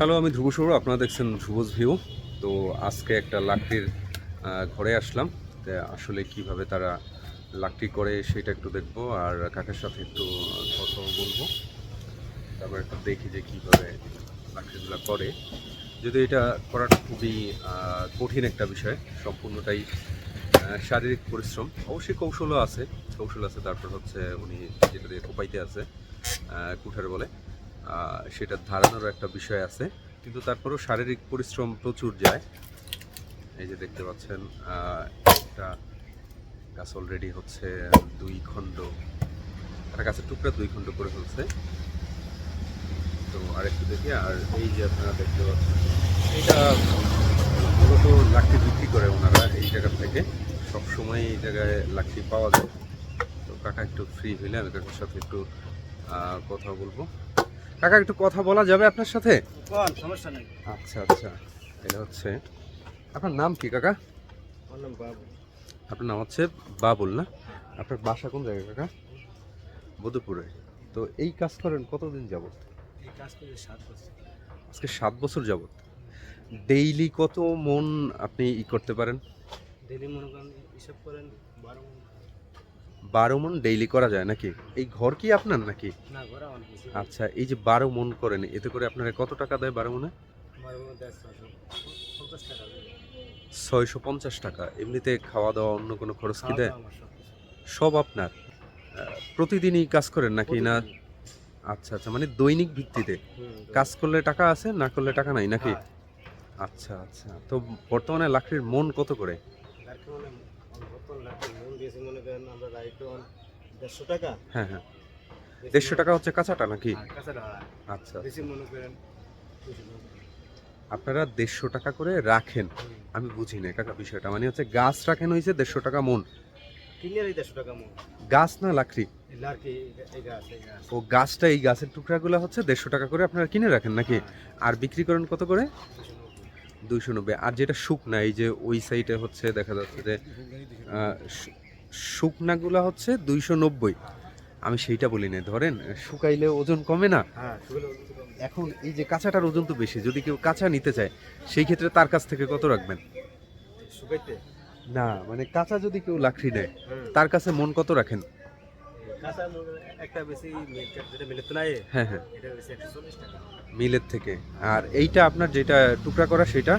Hello, আমি ধ্রুব সৌর, আপনারা দেখছেন ধ্রুবজ ভিউ। তো আজকে একটা লাকড়ির ঘরে আসলাম। আসলে কীভাবে তারা লাকড়ি করে সেটা একটু দেখব, আর কাকার সাথে একটু কথা বলব। তারপর একটু দেখি যে কীভাবে লাকড়িগুলো করে। যদি এটা করাটা খুবই কঠিন একটা বিষয়, সম্পূর্ণটাই শারীরিক পরিশ্রম। অবশ্যই কৌশলও আছে, কৌশল আছে, তারপর হচ্ছে উনি যেটা দিয়ে কোপাইতে আছে কুঠার বলে। সেটা ধারানোর একটা বিষয় আছে। কিন্তু তারপরেও শারীরিক পরিশ্রম প্রচুর যায়। এই যে দেখতে পাচ্ছেন একটা গাছ অলরেডি হচ্ছে দুই খণ্ড, একটা গাছের টুকরা দুই খণ্ড করে ফেলছে। তো আরেকটু দেখি, আর এই যে আপনারা দেখতে পাচ্ছেন, এটা মূলত লাকড়ি বিক্রি করে ওনারা এই জায়গা থেকে। সবসময় এই জায়গায় লাকড়ি পাওয়া যায়। তো কাকা একটু ফ্রি হইলে আমি কাকার সাথে একটু কথা বলব। কাকা একটু কথা বলা যাবে আপনার সাথে? সমস্যা নেই। আচ্ছা আচ্ছা এটা হচ্ছে আপনার নাম কি কাকা? আমার নাম বাবু আপনার নাম হচ্ছে বাবুল না? আপনার বাসা কোন জায়গায় কাকা? বধুপুরে তো এই কাজ করেন কতদিন যাবত এই কাজ করে সাত বছর। আজকে সাত বছর যাবত ডেইলি কত মন আপনি ই করতে পারেন? ডেলি মনে করেন হিসাব করেন বারো মণ। বারো মন ডেইলি করা যায় নাকি? এই ঘর কি আপনার নাকি? আচ্ছা এই যে বারো মন করেন এতে করে আপনারা কত টাকা দেয় বারো মনে। ছয়শো পঞ্চাশ টাকা। এমনিতে খাওয়া দাওয়া অন্য কোনো খরচ কি দেয়? সব আপনার? প্রতিদিনই কাজ করেন নাকি না? আচ্ছা আচ্ছা মানে দৈনিক ভিত্তিতে? কাজ করলে টাকা আছে না করলে টাকা নাই নাকি? আচ্ছা আচ্ছা তো বর্তমানে লাকড়ির মন কত করে? বর্তমান লাখে দিয়েছি মনে করেন আমরা রাইট দেড়শো টাকা। হ্যাঁ হ্যাঁ। দেড়শো টাকা হচ্ছে কাঁচাটা নাকি? কাঁচাটা আচ্ছা। বেশি মনে করেন আপনারা দেড়শো টাকা করে রাখেন। আমি বুঝি না কাকা বিষয়টা। মানে হচ্ছে গাছ রাখেন হয়েছে দেড়শো টাকা মন। দেড়শো টাকা মন। গাছ না লাকড়ি? ও গাছটা এই গাছের টুকরাগুলো হচ্ছে দেড়শো টাকা করে আপনারা কিনে রাখেন নাকি? হ্যাঁ, আর বিক্রি করেন কত করে। দুইশো নব্বই। আর যেটা শুকনা এই যে ওই সাইডে হচ্ছে দেখা যাচ্ছে যে আহ, শু- হচ্ছে দুইশো নব্বই। আমি সেইটা বলি না ধরেন শুকাইলে ওজন কমে না? হ্যাঁ। এখন এই যে কাঁচাটার ওজন তো বেশি যদি কেউ কাঁচা নিতে চায় সেই ক্ষেত্রে তার কাছ থেকে কত রাখবেন? শুকাইতে? না মানে কাঁচা যদি কেউ লাকড়ি নেয় তার কাছে মন কত রাখেন? মিলের থেকে। আর এইটা আপনার যেটা টুকরা করা সেটা?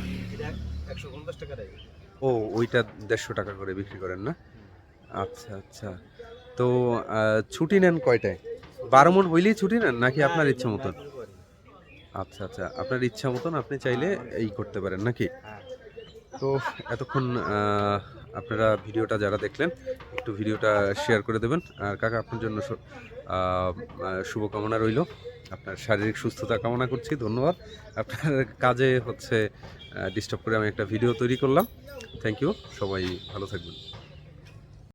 ও ওইটা দেড়শো টাকা করে বিক্রি করেন না? আচ্ছা আচ্ছা। তো ছুটি নেন কয়টায়? বারো মন হইলেই ছুটি নেন নাকি আপনার ইচ্ছা মতন? আচ্ছা আচ্ছা। আপনার ইচ্ছা মতন আপনি চাইলে এই করতে পারেন নাকি? হ্যাঁ। তো এতক্ষণ আপনারা ভিডিওটা যারা দেখলেন, একটু ভিডিওটা শেয়ার করে দেবেন। আর কাকা, আপনার জন্য শুভকামনা রইল। আপনার শারীরিক সুস্থতা কামনা করছি, ধন্যবাদ। আপনার কাজে হচ্ছে ডিস্টার্ব করে আমি একটা ভিডিও তৈরি করলাম। থ্যাংক ইউ সবাই ভালো থাকবেন।